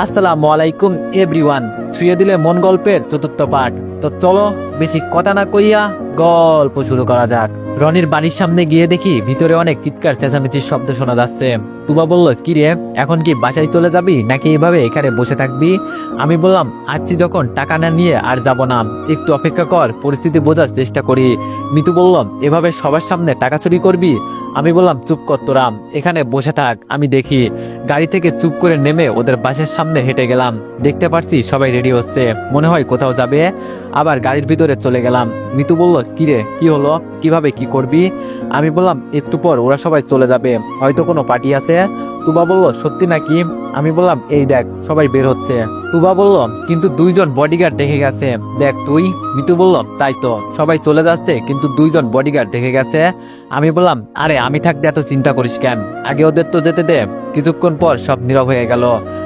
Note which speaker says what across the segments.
Speaker 1: আসসালামু আলাইকুম, এভরিওয়ান। ছুঁয়ে দিলে মন গল্পের চতুর্থ পাঠ। তো চলো, বেশি কথা না কইয়া গল্প শুরু করা যাক। রনির বাড়ির সামনে গিয়ে দেখি ভিতরে অনেক চিৎকার, চেঁচামেচির শব্দ শোনা যাচ্ছে। তুবা বলল, কি রে, এখন কি বাসায় চলে যাবি নাকি এভাবে এখানে বসে থাকবি? আমি বললাম আসছি যখন টাকা না নিয়ে আর যাব না, একটু অপেক্ষা কর, পরিস্থিতি বোঝার চেষ্টা করি। মিতু বলল, এভাবে সবার সামনে টাকা চুরি করবি? আমি বললাম, চুপ কর তোরা, এখানে বসে থাক, আমি দেখি। গাড়ি থেকে চুপ করে নেমে ওদের বাসের সামনে হেঁটে গেলাম। দেখতে পারছি সবাই রেডি হচ্ছে, মনে হয় কোথাও যাবে। আবার গাড়ির ভিতরে চলে গেলাম। মিতু বলল কিরে কি হলো? কীভাবে কি করবি? আমি বললাম, একটু পর ওরা সবাই চলে যাবে, হয়তো কোনো পার্টি আছে। তুবা বলল, সত্যি নাকি? আমি বললাম, এই দেখ, সবাই বের হচ্ছে। তুবা বলল, কিন্তু দুইজন বডিগার্ড দেখে গেছে। দেখ তুই? মিতু বলল, তাই তো, সবাই চলে যাচ্ছে, কিন্তু দুইজন বডিগার্ড দেখে গেছে। আমি বললাম, আরে, আমি থাকতে এত চিন্তা করিস কেন? আগে ওদের তো যেতে দে। কিছুক্ষণ পর সব নীরব হয়ে গেল।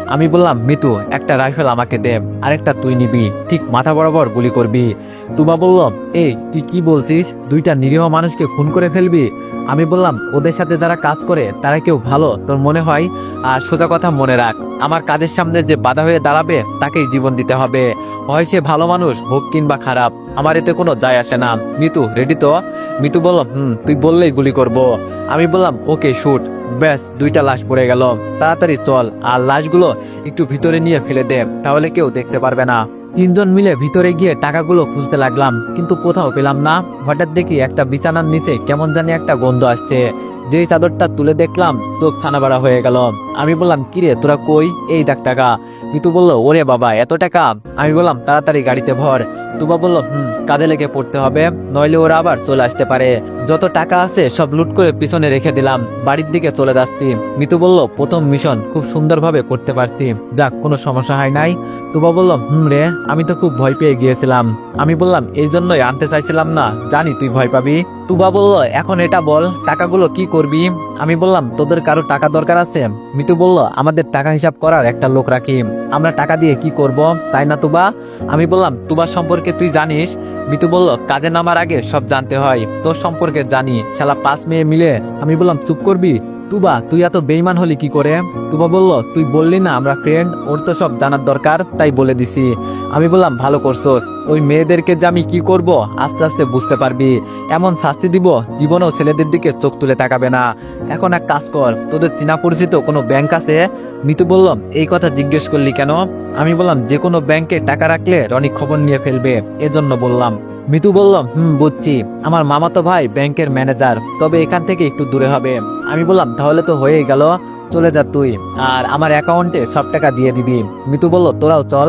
Speaker 1: আমি বললাম, মিতু, একটা রাইফেল আমাকে দে, আরেকটা তুই নিবি। ঠিক মাথা বরাবর গুলি করবি। তুবা বলল, এই, তুই কি বলছিস? দুইটা নিরীহ মানুষকে খুন করে ফেলবি? আমি বললাম, ওদের সাথে যারা কাজ করে, তারা কেউ ভালো, তোর মনে হয়? আর সোজা কথা মনে রাখ, আমার কাজের সামনে যে বাধা হয়ে দাঁড়াবে, তাকেই জীবন দিতে হবে। হয় সে ভালো মানুষ হোক কিংবা খারাপ, আমার এতে কোনো যায় আসে না। মিতু, রেডি তো? মিতু বলল, হুম, তুই বললেই গুলি করব। আমি বললাম, ওকে, শুট। ব্যাস, দুইটা লাশ পড়ে গেল। তাড়াতাড়ি চল, আর লাশগুলো একটু ভিতরে নিয়ে ফেলে দে, তাহলে কেউ দেখতে পারবে না। তিনজন মিলে ভিতরে গিয়ে টাকাগুলো খুঁজতে লাগলাম, কিন্তু কোথাও পেলাম না। হঠাৎ দেখি একটা বিছানার নিচে কেমন জানি একটা গন্ধ আসছে। যেই চাদরটা তুলে দেখলাম, চোখ ছানাবাড়া হয়ে গেল। আমি বললাম, কিরে, তোরা কই? এই দেখ টাকা। মিতু বলল, ওরে বাবা, এত টাকা? আমি বললাম, তাড়াতাড়ি গাড়িতে ভর। তুবা বলল, হুম, কাজে লেগে পড়তে হবে, নইলে ওরা আবার চলে আসতে পারে। যত টাকা আছে সব লুট করে পিছনে রেখে দিলাম। বাড়ির দিকে চলে যাচ্ছি। মিতু বলল, প্রথম মিশন খুব সুন্দরভাবে করতে পারছি। যাক, কোনো সমস্যা হয় নাই। তুবা বলল, হুম রে, আমি তো খুব ভয় পেয়ে গিয়েছিলাম। আমি বললাম, এই জন্যই আনতে চাইছিলাম না। জানি তুই ভয় পাবি। তুবা বলল, এখন এটা বল, টাকাগুলো কি করবি? আমি বললাম, তোদের কারও টাকা দরকার আছে? মিতু বলল, আমাদের টাকা হিসাব করার একটা লোক রাখি। আমরা টাকা দিয়ে কি করব, তাই না তুবা? আমি বললাম, তুবা সম্পর্কে তুই জানিস মিতু বলল, কাজে নামার আগে সব জানতে হয়। তোর সম্পর্কে জানি। শালা পাঁচ মেয়ে মিলে আমি বললাম, চুপ করবি? তুবা, তুই এত বেইমান হলি কি করে? তুবা বলল, তুই বললি না, আমরা ফ্রেন্ড ওর তো সব জানার দরকার, তাই বলে দিছি। আমি বললাম, ভালো করছোস। ওই মেয়েদেরকে যে আমি কি করব, আস্তে আস্তে বুঝতে পারবি। এমন শাস্তি দিব, জীবনেও ছেলেদের দিকে চোখ তুলে তাকাবে না। এখন এক কাজ কর, তোদের চীনা পরিচিত কোনো ব্যাংক আছে? মিতু বললাম এই কথা জিজ্ঞেস করলি কেন? আমি বললাম, যে কোনো ব্যাংকে টাকা রাখলে রনি খবর নিয়ে ফেলবে। এজন্য বললাম। মিতু বললাম হুম, বুঝছি। আমার মামাতো ভাই ব্যাংকের ম্যানেজার, তবে এখান থেকে একটু দূরে হবে। আমি বললাম, তাহলে তো হয়ে গেল, চলে যা তুই। আর আমার অ্যাকাউন্টে সব টাকা দিয়ে দিবি। মিতু বলল, তোরাও চল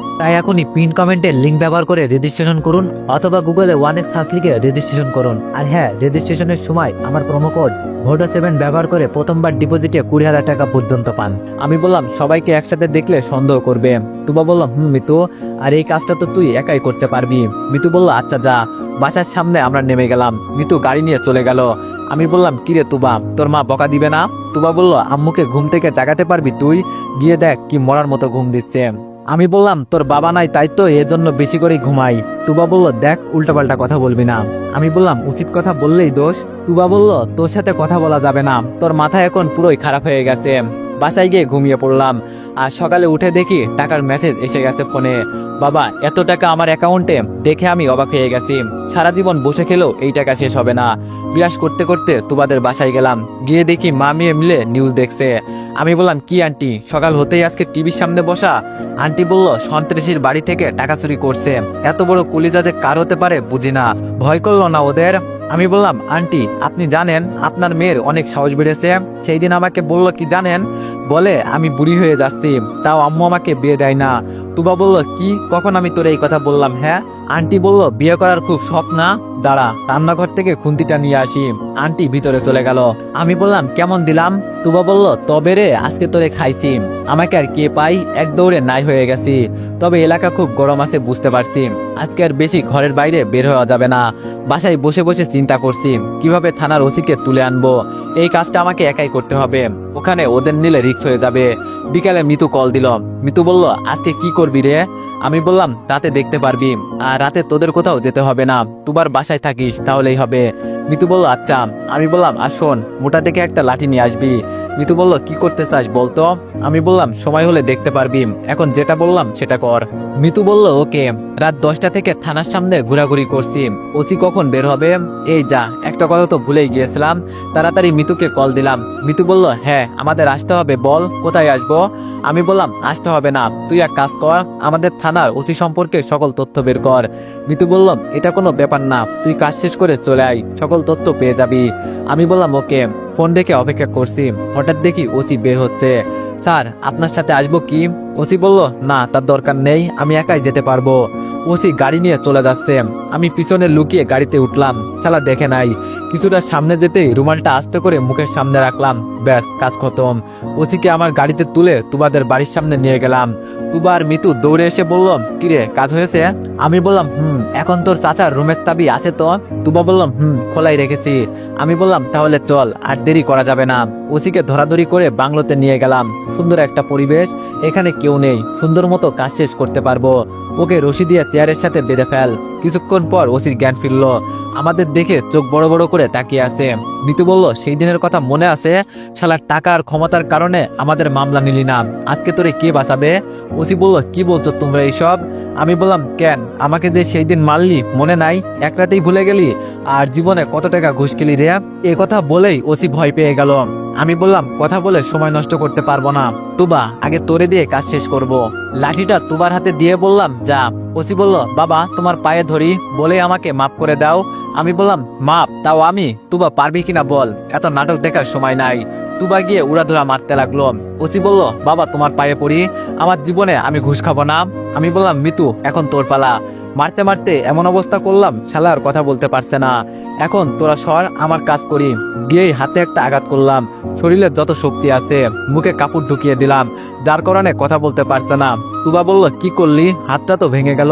Speaker 1: তাই এখনই পিন কমেন্টের লিঙ্ক ব্যবহার করে রেজিস্ট্রেশন করুন অথবা গুগলে ওয়ান এক্স সার্চ লিখে রেজিস্ট্রেশন করুন। আর হ্যাঁ রেজিস্ট্রেশনের সময় আমার প্রোমো কোড ভোটো সেভেন ব্যবহার করে প্রথমবার ডিপোজিটে কুড়ি হাজার টাকা পর্যন্ত পান। আমি বললাম, সবাইকে একসাথে দেখলে সন্দেহ করবে। টুবা বললাম হুম, মিতু, আর এই কাজটা তো তুই একাই করতে পারবি। মিতু বলল আচ্ছা যা। বাসার সামনে আমরা নেমে গেলাম। মিতু গাড়ি নিয়ে চলে গেল। আমি বললাম কিরে তুবা তোর মা বকা দিবে না? তুবা বলল, আম্মুকে ঘুম থেকে জাগাতে পারবি তুই? গিয়ে দেখ কি মরার মতো ঘুম দিচ্ছে। আমি বললাম, তোর বাবা নাই, তাই তো এজন্য বেশি করে ঘুমাই। তুবা বলল, দেখ, উল্টাপাল্টা কথা বলবি না। আমি বললাম, উচিত কথা বললেই দোষ। তুবা বলল, তোর সাথে কথা বলা যাবে না। তোর মাথা এখন পুরোই খারাপ হয়ে গেছে। বাসায় গিয়ে ঘুমিয়ে পড়লাম। আর সকালে উঠে দেখি টাকার মেসেজ এসে গেছে ফোনে। বাবা, এত টাকা আমার অ্যাকাউন্টে দেখে আমি অবাক হয়ে গেছি। সারা জীবন বসে খেলেও এই টাকা শেষ হবে না। বিরাস করতে করতে তোমাদের বাসায় গেলাম। গিয়ে দেখি মা মেয়ে মিলে নিউজ দেখছে। আমি বললাম, কি আন্টি? সকাল হতেই আজকে টিভির সামনে বসা? আন্টি বলল, সন্ত্রাসীর বাড়ি থেকে টাকা চুরি করছে। এত বড় কলিজা যে কার হতে পারে বুঝি না। ভয় করল না ওদের? আমি বললাম, আন্টি, আপনি জানেন, আপনার মেয়ের অনেক সাহস বেড়েছে। সেই দিন আমাকে বলল, কি জানেন? বলে আমি বুড়ি হয়ে যাচ্ছি তাও আম্মু আমাকে বিয়ে দেয় না। তুবা বলল, কি? কখন আমি তোর এই কথা বললাম হ্যাঁ? আন্টি বলল, বিয়ে করার খুব শখ না? দাঁড়া, রান্নাঘর থেকে খুন্তিটা নিয়ে আসি। আন্টি ভিতরে চলে গেল। আমি বললাম, কেমন দিলাম? তুবা বলল, তবে রে, আজকে তোরে খাইছি। আমাকে আর কে পাই? এক দৌড়ে নাই হয়ে গেছি। তবে এলাকা খুব গরম আছে, বুঝতে পারছি। আজকে আর বেশি ঘরের বাইরে বের হওয়া যাবে না। বাসায় বসে বসে চিন্তা করছি, কীভাবে থানার ওসিকে তুলে আনব? এই কাজটা আমাকে একাই করতে হবে। ওখানে ওদের নিলে রিক্স হয়ে যাবে। বিকালে মিতু কল দিল। মিতু বলল, আজকে কি করবি রে? আমি বললাম, রাতে দেখতে পারবি। আর রাতে তোদের কোথাও যেতে হবে না। তুবার বাসায় থাকিস, তাহলেই হবে। মিতু বলল আচ্ছা। আমি বললাম, আর শোন, মোটা থেকে একটা লাঠি নিয়ে আসবি। মিতু বলল, কি করতে চাস বলতো আমি বললাম, সময় হলে দেখতে পারবি। এখন যেটা বললাম সেটা কর। মিতু বলল, ওকে। রাত দশটা থেকে থানার সামনে ঘোরাঘুরি করছি। ওসি কখন বের হবে? এই যা একটা কথা তো ভুলেই গিয়েছিলাম। তাড়াতাড়ি মিতুকে কল দিলাম। মিতু বলল হ্যাঁ আমাদের আসতে হবে, বল, কোথায় আসব? আমি বললাম, আসতে হবে না, তুই এক কাজ কর, আমাদের থানার ওসি সম্পর্কে সকল তথ্য বের কর। মিতু বলল, এটা কোনো ব্যাপার না, তুই কাজ শেষ করে চলে আয়, সকল তথ্য পেয়ে যাবি। আমি বললাম, ওকে। ফোন রেখে অপেক্ষা করছি, হঠাৎ দেখি ওসি বের হচ্ছে। স্যার, আপনার সাথে আসব কি? ওসি বলল, না, তার দরকার নেই, আমি একাই যেতে পারব। ওসি গাড়ি নিয়ে চলে যাচ্ছে। আমি পিছনে লুকিয়ে গাড়িতে উঠলাম। শালা দেখে নাই। কিছুটা সামনে যেতেই রুমালটা আস্তে করে মুখের সামনে রাখলাম। ব্যাস, কাজ খতম। ওসিকে আমার গাড়িতে তুলে তুবাদের বাড়ির সামনে নিয়ে গেলাম। তুবা আর মিতু দৌড়ে এসে বলল কিরে, কাজ হয়েছে? আমি বললাম, হুম, এখন তোর চাচার রুমের তাবি আছে তো? তুবা বললাম, হুম, খোলাই রেখেছি। আমি বললাম, তাহলে চল, আর দেরি করা যাবে না। ওসিকে ধরাধরি করে বাংলোতে নিয়ে গেলাম। সুন্দর একটা পরিবেশ, এখানে কেউ নেই। সুন্দর মতো কাজ শেষ করতে পারব। ওকে রশি দিয়ে চেয়ারের সাথে বেঁধে ফেল। কিছুক্ষণ পর ওসির জ্ঞান ফিরল। আমাদের দেখে চোখ বড় বড় করে তাকিয়ে আছে। নিতু বলল, সেই দিনের কথা মনে আছে? শালার টাকা আর ক্ষমতার কারণে আমাদের মামলা নিলি না। আজকে তোরে কে বাঁচাবে? ওসি বলল, কি বলছো তোমরা এইসব? আমি বললাম, কেন? আমাকে যে সেই দিন মারলি, মনে নাই? এক রাতেই ভুলে গেলি? আর জীবনে কত টাকা ঘুষ খেলি রে? এ কথা বলেই ওসি ভয় পেয়ে গেল। আমি বললাম, কথা বলে সময় নষ্ট করতে পারব না। তুবা, আগে তোরে দিয়ে কাজ শেষ করব। লাঠিটা তুবার হাতে দিয়ে বললাম, যা। ওসি বলল, বাবা, তোমার পায়ে ধরি বলে আমাকে মাফ করে দাও। আমি বললাম মাপ তাও আমি? তুবা, পারবি কিনা বল? এত নাটক দেখার সময় নাই। তুবা গিয়ে উড়াধুরা মারতে লাগল। ওসি বলল, বাবা, তোমার পায়ে পড়ি। আমার জীবনে আমি ঘুষ খাব না। আমি বললাম, মিতু, এখন তোর পালা। মারতে মারতে এমন অবস্থা করলাম, শালা আর কথা বলতে পারছে না। এখন তোরা সর, আমার কাজ করি। গিয়েই হাতে একটা আঘাত করলাম। শরীরে যত শক্তি আছে, মুখে কাপড় ঢুকিয়ে দিলাম। যার কারণে কথা বলতে পারছে না। তুবা বলল, কি করলি? হাতটা তো ভেঙে গেল।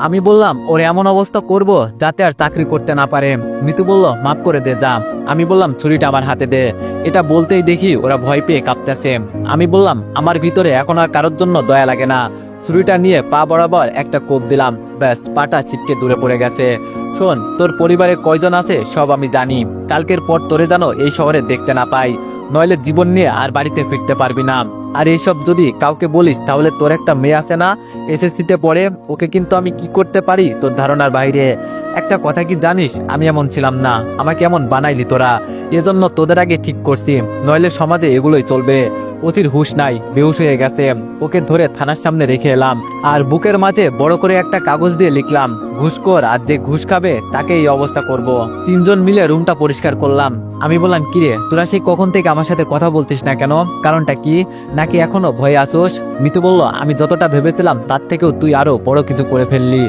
Speaker 1: আমি বললাম, ওর এমন অবস্থা করব যাতে আর চাকরি করতে না পারে। মিতু বলল, মাফ করে দে, যা। আমি বললাম, ছুরিটা আমার হাতে দে। এটা বলতেই দেখি ওরা ভয় পেয়ে কাঁপতেছে। আমি বললাম, আমার ভিতরে এখন আর কারোর জন্য দয়া লাগে না। ছুরিটা নিয়ে পা বরাবর একটা কোপ দিলাম। ব্যাস, পাটা ছিটকে দূরে পড়ে গেছে। শোন, তোর পরিবারে কয়জন আছে সব আমি জানি। কালকের পর তোরে যেন এই শহরে দেখতে না পাই। নইলে জীবন নিয়ে আর বাড়িতে ফিরতে পারবি না। আর এইসব যদি কাউকে বলিস, তাহলে তোর একটা মেয়ে আছে না? এসএসসিতে পড়ে, ওকে কিন্তু আমি কি করতে পারি তোর ধারণার বাইরে? একটা কথা কি জানিস? আমি এমন ছিলাম না। আমাকে এমন বানাইলি তোরা। এজন্য তোদের আগে ঠিক করছি। নইলে সমাজে এগুলোই চলবে। ওসির হুশ নাই, বেহুশ হয়ে গেছে। ওকে ধরে থানার সামনে রেখে এলাম। আর বুকের মাঝে বড় করে একটা কাগজ দিয়ে লিখলাম ঘুষখোর আর যে ঘুষ খাবে, তাকে এই অবস্থা করব। তিনজন মিলে রুমটা পরিষ্কার করলাম। আমি বললাম কিরে তোরা সেই কখন থেকে আমার সাথে কথা বলছিস না কেন? কারণটা কি? নাকি এখনও ভয়ে আসোস মিতু বলল, আমি যতটা ভেবেছিলাম, তার থেকেও তুই আরও বড় কিছু করে ফেললি।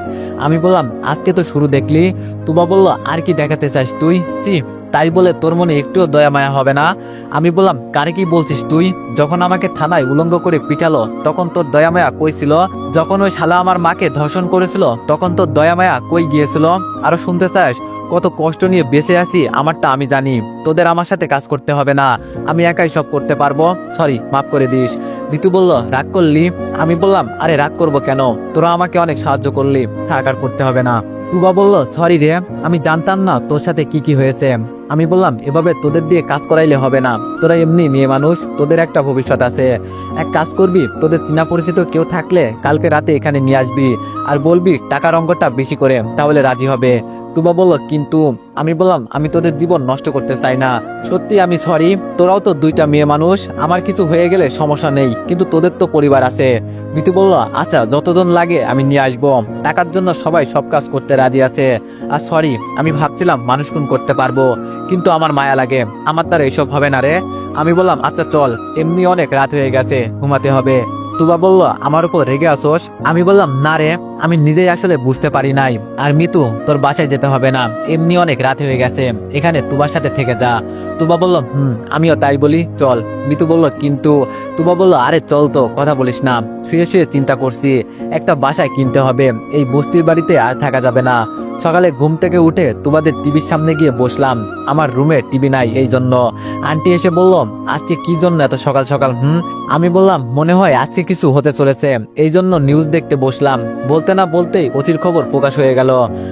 Speaker 1: আমি বললাম, আজকে তো শুরু দেখলি তুবা বলল, আর কি দেখাতে চাস তুই? সি তাই বলে তোর মনে একটুও দয়া মায়া হবে না? আমি বললাম, কারে কি বলছিস তুই? যখন আমাকে থানায় উলঙ্গ করে পিটালো, তখন তোর দয়া মায়া কই ছিল? যখন ওই শালা আমার মাকে ধর্ষণ করেছিল, তখন তোর দয়া মায়া কই গিয়েছিল? আরও শুনতে চাস, কত কষ্ট নিয়ে বেঁচে আছি, আমারটা আমি জানি। তোদের আমার সাথে কাজ করতে হবে না, আমি একাই সব করতে পারব। সরি, মাফ করে দিস। ঋতু বলল, রাগ করলি? আমি বললাম, আরে রাগ করব কেন? তোরা আমাকে অনেক সাহায্য করলি, থাক, আর করতে হবে না। টুবা বলল সরি রে, আমি জানতাম না তোর সাথে কি কি হয়েছে। আমি বললাম, এভাবে তোদের দিয়ে কাজ করাইলে হবে না। তোরা এমনি মেয়ে মানুষ, তোদের একটা ভবিষ্যৎ আছে। এক কাজ করবি, তোদের চিনা পরিচিত কেউ থাকলে কালকে রাতে এখানে নিয়ে আসবি। আর বলবি, টাকার অঙ্গটা বেশি করে, তাহলে রাজি হবে। তুবা বলল কিন্তু আমি বললাম, আমি তোদের জীবন নষ্ট করতে চাই না। সত্যি আমি সরি তোরাও তো দুইটা মেয়ে মানুষ, আমার কিছু হয়ে গেলে সমস্যা নেই, কিন্তু তোদের তো পরিবার আছে। মিতু বলল আচ্ছা যতজন লাগে আমি নিয়ে আসব। টাকার জন্য সবাই সব কাজ করতে রাজি আছে। আর সরি আমি ভাবছিলাম মানুষ খুন করতে পারব, কিন্তু আমার মায়া লাগে। আমার দ্বারা এসব হবে না রে। আমি বললাম আচ্ছা চল, এমনি অনেক রাত হয়ে গেছে, ঘুমাতে হবে। তুবা বলল, আমার উপর রেগে আসোস আমি বললাম, না রে, আমি নিজেই আসলে বুঝতে পারি নাই। আর মিতু, তোর বাসায় যেতে হবে না। এমনি অনেক রাত হয়ে গেছে। এখানে তুবার সাথে থেকে যা। তুবা বলল, হুম, আমিও তাই বলি, চল। মিতু বলল, কিন্তু তুবা বলল, আরে চল তো, কথা বলিস না। শুয়ে শুয়ে চিন্তা করছি, একটা বাসায় কিনতে হবে। এই বস্তির বাড়িতে আর থাকা যাবে না। সকালে ঘুম থেকে উঠে তোমাদের টিভির সামনে গিয়ে বসলাম। আমার রুমে টিভি নাই, এই জন্য। আন্টি এসে বলল, আজকে কি জন্য এত সকাল সকাল, হুম? আমি বললাম, মনে হয় আজকে কিছু হতে চলেছে। এই জন্য নিউজ দেখতে বসলাম। বলতে না বলতেই ওসির খবর প্রকাশ হয়ে গেল।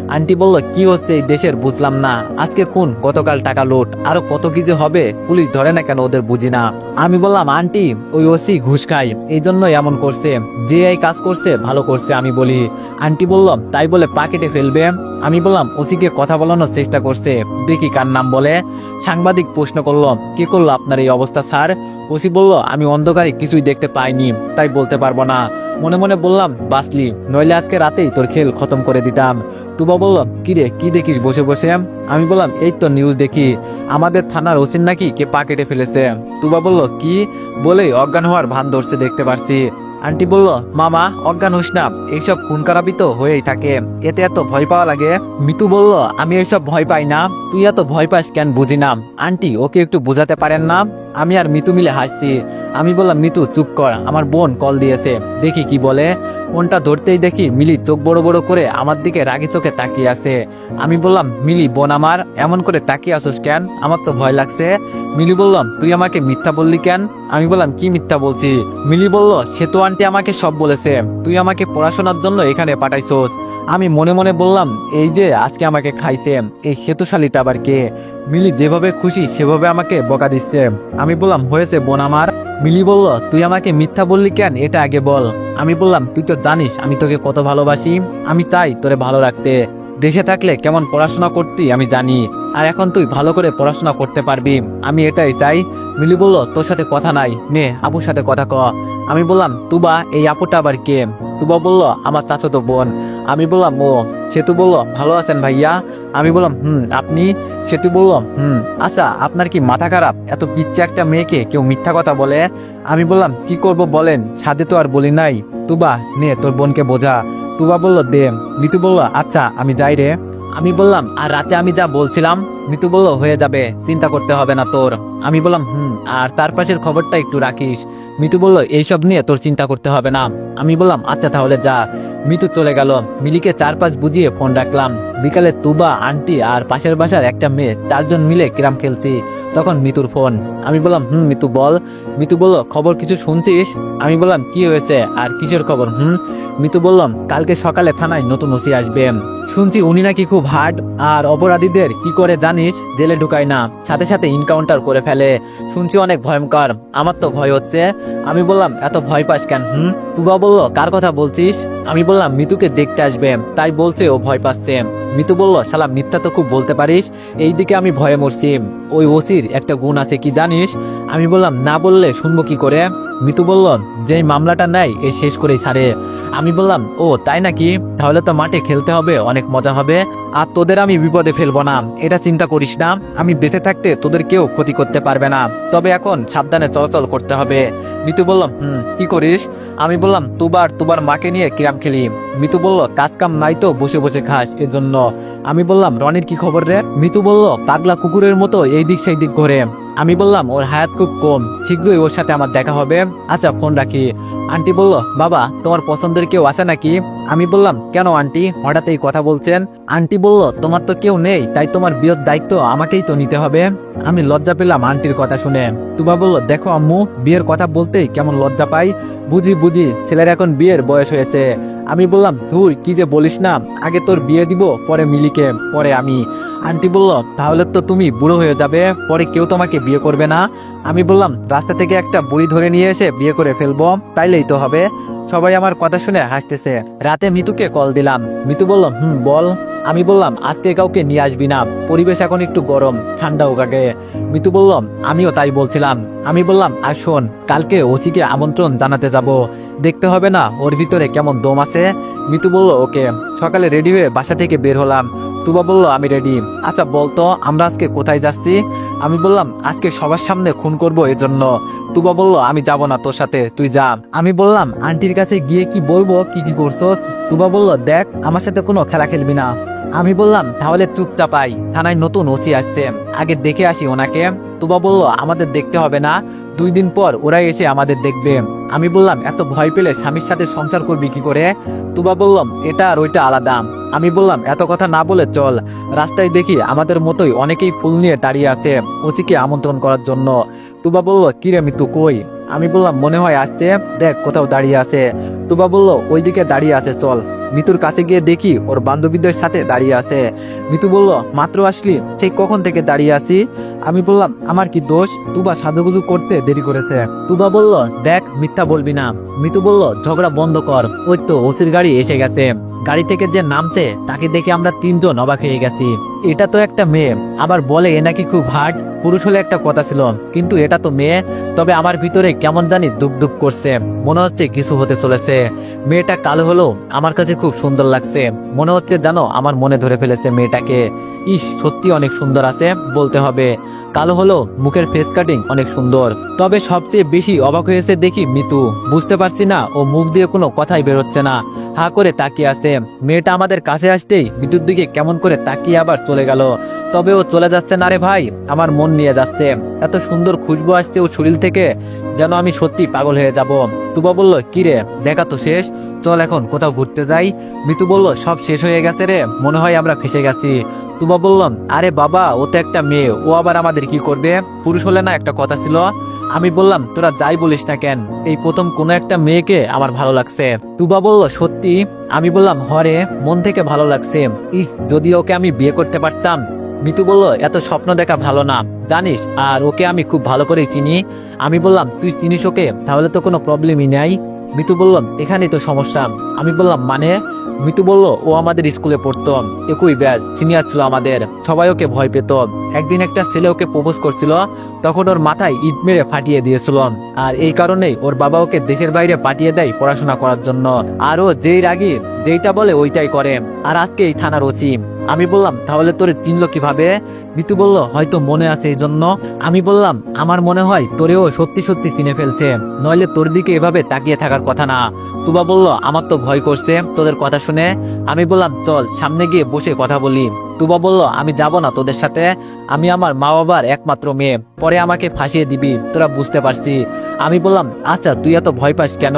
Speaker 1: আন্টি বলল, কি হচ্ছে এই দেশের বুঝলাম না। আজকে কোন গতকাল টাকা লুট। আরও কত কি যে হবে, পুলিশ ধরে না কেন ওদের বুঝি না? আমি বললাম, আন্টি, ওই ওসি ঘুষ খায়, এই জন্য এমন করছে। যে এই কাজ করছে, ভালো করছে, আমি বলি। আন্টি বলল, তাই বলে পাকেটে ফেলবে? আমি বললাম, ওসিকে কথা বলানোর চেষ্টা করছে। দেখি কার নাম বলে। সাংবাদিক প্রশ্ন করল, কি করল আপনার এই অবস্থা, স্যার? ওসি বলল, আমি অন্ধকারে কিছুই দেখতে পাইনি, তাই বলতে পারব না। মনে মনে বললাম বাসলি নইলে আজকে রাতেই তোর খেল খতম করে দিতাম। তুবা বলল, কি রে, কি দেখিস বসে বসে? আমি বললাম, এই তো নিউজ দেখি। আমাদের থানার ওসিন নাকি কে পা কেটে ফেলেছে? তুবা বলল, কি? বলেই অজ্ঞান হওয়ার ভান ধরছে, দেখতে পারছি। আন্টি বলল, মামা, অজ্ঞান হোস না, এইসব খুন খারাপই তো হয়েই থাকে, এতে এত ভয় পাওয়া লাগে? মিতু বলল, আমি এইসব ভয় পাই না, তুই এত ভয় পাস কেন বুঝি না, আন্টি, ওকে একটু বোঝাতে পারেন না? আমি আর মিতু মিলে হাসছি। আমি বললাম মিতু চুপ কর। আমার বোন কল দিয়েছে। দেখি কি বলে। ফোনটা ধরতেই দেখি মিলি চোখ বড় বড় করে আমার দিকে রাগি চোখে তাকিয়ে আছে। আমি বললাম, মিলি, বোন আমার, এমন করে তাকিয়ে আসোস কেন? আমার তো ভয় লাগছে। মিলি বললাম তুই আমাকে মিথ্যা বললি কেন? আমি বললাম, কি মিথ্যা বলছি? মিলি বলল, সে তো আন্টি আমাকে সব বলেছে। তুই আমাকে পড়াশোনার জন্য এখানে পাঠাইছোস। আমি মনে মনে বললাম, এই যে, আজকে আমাকে খাইছে। এই সেতুশালীটা আবার কে? মিলি যেভাবে খুশি সেভাবে আমাকে বকা দিচ্ছে। আমি বললাম, হয়েছে বোন আমার? মিলি বলল, তুই আমাকে মিথ্যা বললি কেন? এটা আগে বল। আমি বললাম, তুই তো জানিস, আমি তোকে কত ভালোবাসি। আমি চাই তোরে ভালো রাখতে। দেশে থাকলে কেমন পড়াশোনা করতি আমি জানি। আর এখন তুই ভালো করে পড়াশোনা করতে পারবি। আমি এটাই চাই। মিলি বলল, তোর সাথে কথা নাই। নে, আপুর সাথে কথা ক। আমি বললাম, তুবা, এই আপুটা আবার কে? তুবা বলল, আমার চাচাতো বোন। আমি বললাম, ও সেতু বলল, ভালো আছেন ভাইয়া? আমি বললাম, হুম, আপনি? সেতু বলল, হুম আচ্ছা আপনার কি মাথা খারাপ? এত পিচ্ছে একটা মেয়েকে কেউ মিথ্যা কথা বলে? আমি বললাম, কি করব বলেন? ছাদে তো আর বলি নাই। তুবা, নে, তোর বোনকে বোঝা। তুবা বলল, দে। মিতু বলল আচ্ছা আমি যাই রে। আমি বললাম, আর রাতে আমি যা বলছিলাম? মিতু বলল, হয়ে যাবে, চিন্তা করতে হবে না তোর। আমি বললাম, হুম, আর তার পাশের খবরটা একটু রাখিস। মিতু বলল, এইসব নিয়ে তোর চিন্তা করতে হবে না। আমি বললাম আচ্ছা তাহলে যা। মিতু চলে গেল। মিলিকে চারপাশ বুঝিয়ে ফোন রাখলাম। বিকালে তুবা, আন্টি আর পাশের বাসার একটা মেয়ে, চারজন মিলে কিরাম খেলছি, তখন মিতুর ফোন। আমি বললাম, হুম, মিতু বল। মিতু বলল, খবর কিছু শুনছিস? আমি বললাম, কি হয়েছে? আর কিসের খবর? হুম। মিতু বললাম, কালকে সকালে থানায় নতুন ওসি আসবে। শুনছি উনি নাকি খুব হার্ড আর অপরাধীদের কি করে জানিস? জেলে ঢুকায় না। সাথে সাথে ইনকাউন্টার করে ফেলে। শুনছি অনেক ভয়ঙ্কর। আমার তো ভয় হচ্ছে। আমি বললাম, এত ভয় পাস কেন? হুম? তুবা বলল, কার কথা বলছিস? আমি বললাম, মিতুকে দেখতে আসবে। তাই বলছে, ও ভয় পাচ্ছে। মিতু বলল, শালা, মিথ্যা তো খুব বলতে পারিস। এইদিকে আমি ভয়ে মরছি। ওই ওসির একটা গুণ আছে, কি জানিস? আমি বললাম, না বললে শুনব কি করে? মিতু বলল, যেই মামলাটা নেয়, এ শেষ করেই ছাড়ে আমি বললাম, ও, তাই নাকি? তাহলে তো মাঠে খেলতে হবে, অনেক মজা হবে। আর তোদের আমি বিপদে ফেলব না। এটা চিন্তা করিস না, আমি বেঁচে থাকতে তোদের কেউ ক্ষতি করতে পারবে না। তবে এখন সাবধানে চলাচল করতে হবে। মিতু বললাম হুম, কি করিস? আমি বললাম, তুবার তুবার মাকে নিয়ে কিরাম খেলি। মিতু বলল, কাজ কাম নাই তো, বসে বসে খাস, এজন্য। আমি বললাম, রনির কি খবর রে? মিতু বলল, পাগলা কুকুরের মতো এই দিক সেই দিক ঘোরে। আমি বললাম, ওর হায়াত খুব কম, শীঘ্রই ওর সাথে আমার দেখা হবে। আচ্ছা ফোন রাখি। আন্টি বলল, বাবা, তোমার পছন্দের কেউ আছে নাকি? আমি বললাম, কেন আন্টি? হঠাৎ এই কথা বলছেন। আন্টি বলল, তোমার তো কেউ নেই, তাই তোমার বিয়ের দায়িত্ব আমাকেই তো নিতে হবে। আমি লজ্জা পেলাম আন্টির কথা শুনে। তুবা বলল, দেখো আম্মু, বিয়ের কথা বলতেই কেমন লজ্জা পাই। বুঝি বুঝি, ছেলের এখন বিয়ের বয়স হয়েছে। আমি বললাম, ধুর, কি যে বলিস না, আগে তোর বিয়ে দিব, পরে মিলিকে, পরে আমি। আন্টি বলল, তাহলে তো তুমি বুড়ো হয়ে যাবে, পরে কেউ তোমাকে বিয়ে করবে না। আমি বললাম, রাস্তা থেকে একটা বুড়ি ধরে নিয়ে এসে বিয়ে করে ফেলব, তাইলেই তো হবে। সবাই আমার কথা শুনে হাসতেছে। রাতে মিতুকে কল দিলাম। মিতু বলল, হুম, বল। আমি বললাম, আজকে কাউকে নিয়ে আসবি না। পরিবেশ এখন একটু গরম, ঠান্ডা ওকাকে মিতু বললাম আমিও তাই বলছিলাম। আমি বললাম আসুন কালকে ওসিকে আমন্ত্রণ জানাতে যাব। দেখতে হবে না, ওর ভিতরে কেমন দম আছে? মিতু বলল, ওকে। সকালে রেডি হয়ে বাসা থেকে বের হলাম। তুবা বলল, আমি রেডি। আচ্ছা বলতো, আমরা আজকে কোথায় যাচ্ছি? আমি বললাম, আজকে সবার সামনে খুন করব এজন্য। তুবা বলল, আমি যাব না তোর সাথে, তুই যা। আমি বললাম, আন্টির কাছে গিয়ে কি বলব? কি কি করছস? তুবা বলল, দেখ, আমার সাথে কোনো খেলা খেলবি না। আমি বললাম, তাহলে চুপচাপাই থানায় নতুন ওসি আসছে। আগে দেখে আসি ওনাকে। তুবা বলল, আমাদের দেখতে হবে না। দুই দিন পর ওরাই এসে আমাদের দেখবে। আমি বললাম, এত ভয় পেলে স্বামীর সাথে সংসার করবি কি করে? তুবা বললাম, এটা আর ওইটা আলাদা। আমি বললাম, এত কথা না বলে চল। রাস্তায় দেখি আমাদের মতোই অনেকেই ফুল নিয়ে দাঁড়িয়ে আছে ওসিকে আমন্ত্রণ করার জন্য। তুবা বলল কিরে মিতু, কই? আমি বললাম, মনে হয় আসছে। দেখ, কোথাও দাঁড়িয়ে আছে। তুবা বলল, ওইদিকে দাঁড়িয়ে আছে, চল। মিতুর কাছে গিয়ে দেখি ওর বান্ধবীদের সাথে দাঁড়িয়ে আছে। মিতু বলল, মাত্র আসলি? সেই কখন থেকে দাঁড়িয়ে আছি? আমি বললাম, আমার কি দোষ? তুবা সাজুগুজু করতে দেরি করেছে। তুবা বলল, দেখ, মিথ্যা বলবি না। মিতু বলল, ঝগড়া বন্ধ কর। ওই তো ওসির গাড়ি এসে গেছে। গাড়ি থেকে যে নামছে, তাকে দেখে আমরা তিনজন অবাক হয়ে গেছি। এটা তো একটা মেয়ে, আবার বলে এ নাকি খুব হার্ড পুরুষ হলে একটা কথা ছিল, কিন্তু এটা তো মেয়ে, তবে আমার ভিতরে কেমন জানি দুপ দুপ করছে, মনে হচ্ছে কিছু হতে চলেছে। মেয়েটা কালো হলো, আমার কাছে খুব সুন্দর লাগছে। মনে হচ্ছে জানো আমার মনে ধরে ফেলেছে মেয়েটাকে। ইস, সত্যি অনেক সুন্দর আছে, বলতে হবে। কালো হলো, মুখের ফেস কাটিং অনেক সুন্দর। তবে সবচেয়ে বেশি অবাক হয়েছে দেখি মিতু। বুঝতে পারছি না, ও মুখ দিয়ে কোনো কথাই বেরোচ্ছে না। হা করে তাকিয়ে আছে। মেয়েটা আমাদের কাছে আসতেই বিদ্যুৎ দিকে কেমন করে তাকিয়ে আবার চলে গেল। তবে ও চলে যাচ্ছে না রে ভাই, আমার মন নিয়ে যাচ্ছে। এত সুন্দর খুশবু আসছে ও শরীর থেকে, যেন আমি সত্যি পাগল হয়ে যাব। তুবা বলল কিরে দেখা তো শেষ। চল এখন কোথাও ঘুরতে যাই। মিতু বলল, সব শেষ হয়ে গেছে রে, মনে হয় আমরা ফেসে গেছি। তুবা বললাম আরে বাবা, ও তো একটা মেয়ে, ও আবার আমাদের কি করবে? পুরুষ হলে না একটা কথা ছিল আমি বললাম, তোরা যাই বলিস না কেন, এই প্রথম কোনো একটা মেয়েকে আমার ভালো লাগছে। তুবা বলল, সত্যি? আমি বললাম হরে মন থেকে ভালো লাগছে। ইস, যদি ওকে আমি বিয়ে করতে পারতাম? মিতু বলল, এত স্বপ্ন দেখা ভালো না, জানিস, আর ওকে আমি খুব ভালো করে চিনি। আমি বললাম, তুই চিনিস ওকে? তাহলে তো কোনো প্রবলেমই নাই। মিতু বললাম এখানেই তো সমস্যা। আমি বললাম মানে? মিতু বলল, ও আমাদের স্কুলে পড়তো। একই ব্যাচ সিনিয়র ছিল আমাদের। সবাই ওকে ভয় পেত। একদিন একটা ছেলে ওকে প্রপোজ করছিল, তখন ওর মাথায় ইট মেরে ফাটিয়ে দিয়েছিল। আর এই কারণেই ওর বাবা ওকে দেশের বাইরে পাঠিয়ে দেয় পড়াশোনা করার জন্য। আর ও যেই রাগি, যেইটা বলে ওইটাই করে। আর আজকে এই থানার ওসিম আমি বললাম, তাহলে তোরে চিনলো কীভাবে? মিতু বলল, হয়তো মনে আছে এই জন্য আমি বললাম, আমার মনে হয় তোরেও সত্যি সত্যি চিনে ফেলছে। নইলে তোর দিকে এভাবে তাকিয়ে থাকার কথা না। তুবা বলল, আমার তো ভয় করছে তোদের কথা শুনে। আমি বললাম, চল, সামনে গিয়ে বসে কথা বলি। তুবা বলল, আমি যাব না তোদের সাথে। আমি আমার মা বাবার একমাত্র মেয়ে। পরে আমাকে ফাঁসিয়ে দিবি। তোরা বুঝতে পারছি। আমি বললাম আচ্ছা তুই এত ভয় পাস কেন?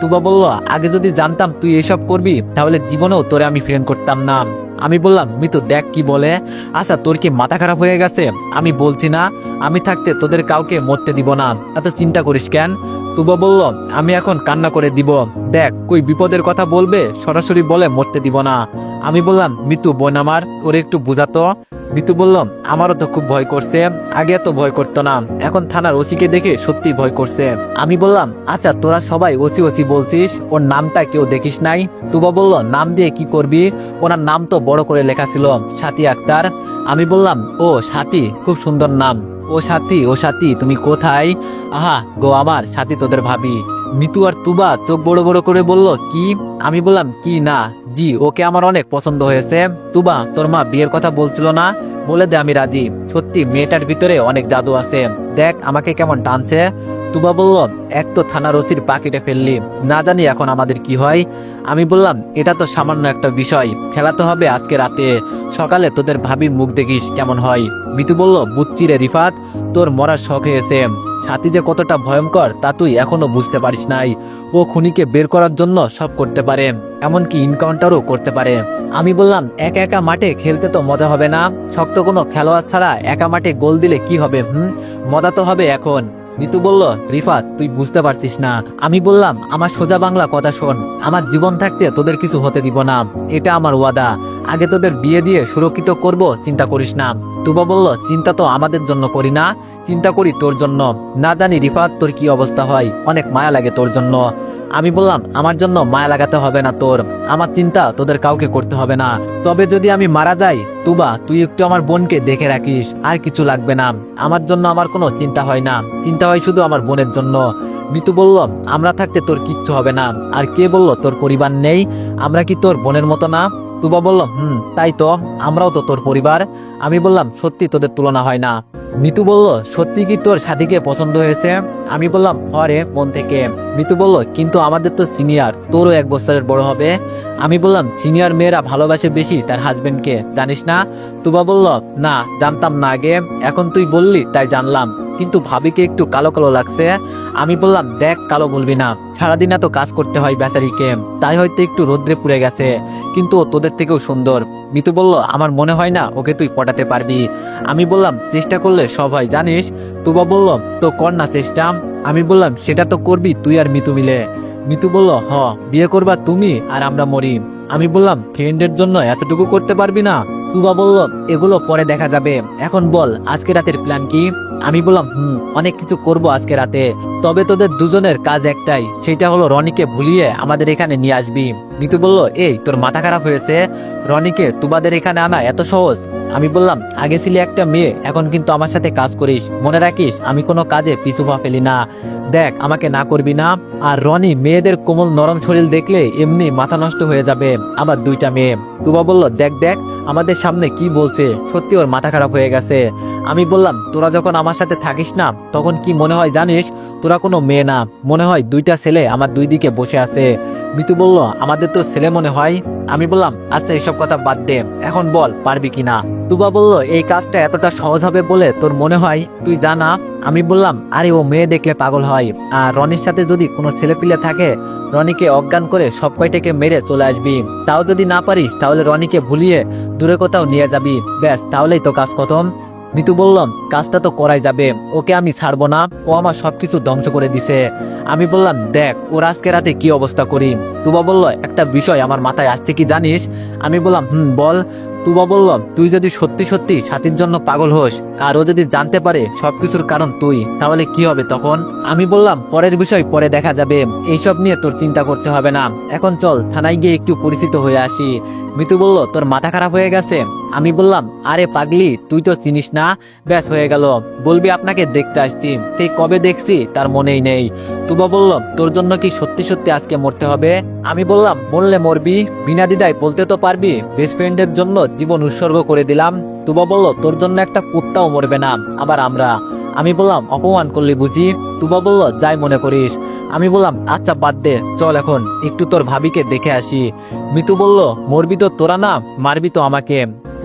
Speaker 1: তুবা বলল, আগে যদি জানতাম তুই এসব করবি, তাহলে জীবনেও তোরে আমি ফ্রেন্ড করতাম না। আমি বললাম, মিতু, দেখ কি বলে। আচ্ছা তোর কি মাথা খারাপ হয়ে গেছে? আমি বলছি না। আমি থাকতে তোদের কাউকে মরতে দিব না। এত চিন্তা করিস কেন? তুবা বলল, আমি এখন কান্না করে দিব। দেখ, কই বিপদের কথা বলবে, সরাসরি বলে মরতে দিব না। আমি বললাম, মিতু, বোন আমার, ওরে একটু বুঝাতো। মিতু বললাম, আমারও তো খুব ভয় করছে, আগে এত ভয় করতো না। এখন থানার ওসিকে দেখে সত্যি ভয় করছে। আমি বললাম আচ্ছা তোরা সবাই ওসি ওসি বলছিস, ওর নামটা কেউ দেখিস নাই? তুবা বলল, নাম দিয়ে কি করবি? ওনার নাম তো বড় করে লেখা ছিল, সাথী আক্তার। আমি বললাম, ও, সাথী, খুব সুন্দর নাম। ও সাথী ও সাথী, তুমি কোথায়? আহা, গো আমার, সাথী তোদের ভাবি। মিতু আর তুবা চোখ বড় বড় করে বলল, কি? আমি বললাম, কি না? জি, ওকে আমার অনেক পছন্দ হয়েছে। তুবা, তোর মা বিয়ের কথা বলছিল না? বলে দে, আমি রাজি। সত্যি, মেয়েটার ভিতরে অনেক জাদু আছে। দেখ, আমাকে কেমন টানছে। তুবা বলল, এক তো থানার ওসির পাকিটে ফেললি। না জানি এখন আমাদের কি হয়। আমি বললাম, এটা তো সামান্য একটা বিষয়। খেলাতে হবে আজকে রাতে। সকালে তোদের ভাবি মুখ দেখিস কেমন হয়। মিতু বলল বুচ্চি রে রিফাত, তোর মরার শখ হয়েছে। সাথী যে কতটা ভয়ঙ্কর, তা তুই এখনও বুঝতে পারিস নাই। ও খুনিকে বের করার জন্য সব করতে পারে, এমনকি ইনকাউন্টারও করতে পারে। আমি বললাম, একা একা মাঠে খেলতে তো মজা হবে না। শক্ত কোনো খেলোয়াড় ছাড়া একা মাঠে গোল দিলে কি হবে, হুম? মজা তো হবে এখন। নিতু বলল রিফাত তুই বুঝতে পারছিস না। আমি বললাম, আমার সোজা বাংলা কথা শোন। আমার জীবন থাকতে তোদের কিছু হতে দিব না। এটা আমার ওয়াদা। আগে তোদের বিয়ে দিয়ে সুরক্ষিত করব, চিন্তা করিস না। তুবা বলল, চিন্তা তো আমাদের জন্য করি না, চিন্তা করি তোর জন্য। না জানি রিফাত, তোর কি অবস্থা হয়? অনেক মায়া লাগে তোর জন্য। আমি বললাম, আমার জন্য মায়া লাগাতে হবে না তোর। আমার চিন্তা তোদের কাউকে করতে হবে না। তবে যদি আমি মারা যাই, তুবা, তুই একটু আমার বোনকে দেখে রাখিস, আর কিছু লাগবে না। আমার জন্য আমার কোনো চিন্তা হয় না। চিন্তা হয় শুধু আমার বোনের জন্য। মিতু বলল, আমরা থাকতে তোর কিচ্ছু হবে না। আর কে বলল, তোর পরিবার নেই? আমরা কি তোর বোনের মতো না? তুবা বলল হুম, তাই তো, আমরাও তো তোর পরিবার। আমি বললাম, সত্যি তোদের তুলনা হয় না। মিতু বলল, সত্যি কি তোর সাথীকে পছন্দ হয়েছে? আমি বললাম, হরে মন থেকে। মিতু বলল, কিন্তু আমাদের তো সিনিয়র, তোরও এক বছরের বড় হবে। আমি বললাম, সিনিয়র মেয়েরা ভালোবাসে বেশি তার হাজবেন্ডকে জানিস না? তুবা বলল, না, জানতাম না আগে, এখন তুই বললি, তাই জানলাম। কিন্তু ভাবিকে একটু কালো কালো লাগছে। আমি বললাম, দেখ, কালো বলবি না। সারাদিন এত কাজ করতে হয় বেচারিকে। তাই হয়তো একটু রোদ্রে পুড়ে গেছে। কিন্তু ও তোদের থেকেও সুন্দর। মিতু বলল, আমার মনে হয় না ওকে তুই পটাতে পারবি। আমি বললাম, চেষ্টা করলে সব হয়, জানিস? তুবা বলল, তো কর না চেষ্টা। আমি বললাম, সেটা তো করবি তুই আর মিতু মিলে। মিতু বলল, হ, বিয়ে করবা তুমি আর আমরা মরি। আমি বললাম, ফ্রেন্ডের জন্য এতটুকু করতে পারবি না? তুবা বলল, এগুলো পরে দেখা যাবে। এখন বল, আজকে রাতের প্ল্যান কি? আমি বললাম, হুম, অনেক কিছু করব আজকে রাতে। তবে তোদের দুজনের কাজ একটাই, সেটা হলো রনিকে ভুলিয়ে আমাদের এখানে নিয়ে আসবি। মিতু বলল, এই, তোর মাথা খারাপ হয়েছে? রনিকে তুবাদের এখানে আনা এত সহজ? আমি বললাম, আগে ছিলি একটা মেয়ে, এখন কিন্তু আমার সাথে কাজ করিস। মনে রাখিস, আমি কোনো কাজে পিছু পা ফেলি না। দেখ, আমাকে না করবি না। আর রনি মেয়েদের কোমল নরম শরীর দেখলে এমনি মাথা নষ্ট হয়ে যাবে। আমার দুইটা মেয়ে। তুবা বলল, দেখ দেখ, আমাদের সামনে কি বলছে? সত্যি ওর মাথা খারাপ হয়ে গেছে। আমি বললাম, তোরা যখন আমার সাথে থাকিস না, তখন কি মনে হয় জানিস, তোরা কোনো মেয়ে না। মনে হয় দুইটা ছেলে আমার দুই দিকে বসে আছে। মিতু বলল, আমাদের তো ছেলে মনে হয়। আমি বললাম আচ্ছা এসব কথা বাদ দে। এখন বল, পারবি কিনা? তুবা বলল, এই কাজটা এতটা সহজ হবে বলে তোর মনে হয়? তুই জানা আমি বললাম, আরে, ও মেয়ে দেখলে পাগল হয়। আর রনির সাথে যদি কোনো ছেলেপিলে থাকে, রনিকে অজ্ঞান করে সব কয়টাকে মেরে চলে আসবি। তাও যদি না পারিস, তাহলে রনিকে ভুলিয়ে দূরে কোথাও নিয়ে যাবি। ব্যাস, তাহলেই তো কাজ খতম। মিতু বললাম, কাজটা তো করাই যাবে, ওকে আমি ছাড়বো না, ও আমার সবকিছু ধ্বংস করে দিছে। আমি বললাম, দেখ, ওর আজকে রাতে কি অবস্থা করি? তুবা বলল, একটা বিষয় আমার মাথায় আসছে কি জানিস? আমি বললাম, হুম, বল। তুবা বলল, তুই যদি সত্যি সত্যি সাথীর জন্য পাগল হোস, আর ও যদি জানতে পারে সবকিছুর কারণ তুই, তাহলে কি হবে তখন? আমি বললাম, পরের বিষয় পরে দেখা যাবে, এইসব নিয়ে তোর চিন্তা করতে হবে না। এখন চল, থানায় গিয়ে একটু পরিচিত হয়ে আসি। মিতু বলল, তোর মাথা খারাপ হয়ে গেছে? আমি বললাম, আরে পাগলি, তুই তো চিনিস না? ব্যাস, হয়ে গেল। বলবি আপনাকে দেখতে আসছি। সেই কবে দেখছি, তার মনেই নেই। তুবা বলল, তোর জন্য কি সত্যি সত্যি আজকে মরতে হবে? আমি বললাম, মরলে মরবি। বিনা দিদায় বলতে তো পারবি। বেস্ট ফ্রেন্ডের জন্য জীবন উৎসর্গ করে দিলাম। তুবা বলল, তোর জন্য একটা কুত্তাও মরবে না, আবার আমরা? আমি বললাম, অপমান করলি বুঝি? তুবা বলল, যাই মনে করিস। আমি বললাম আচ্ছা বাদ দে, চল এখন, একটু তোর ভাবিকে দেখে আসি। মিতু বলল, মরবি তো তোরা না, মারবি তো আমাকে।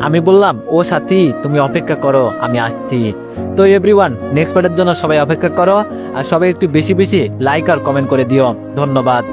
Speaker 1: আমি বললাম, ও সাথী, তুমি অপেক্ষা করো, আমি আসছি। তো এভরিওয়ান নেক্সট পার্টের জন্য সবাই অপেক্ষা করো, আর সবাই একটু বেশি বেশি লাইক আর কমেন্ট করে দিও। ধন্যবাদ।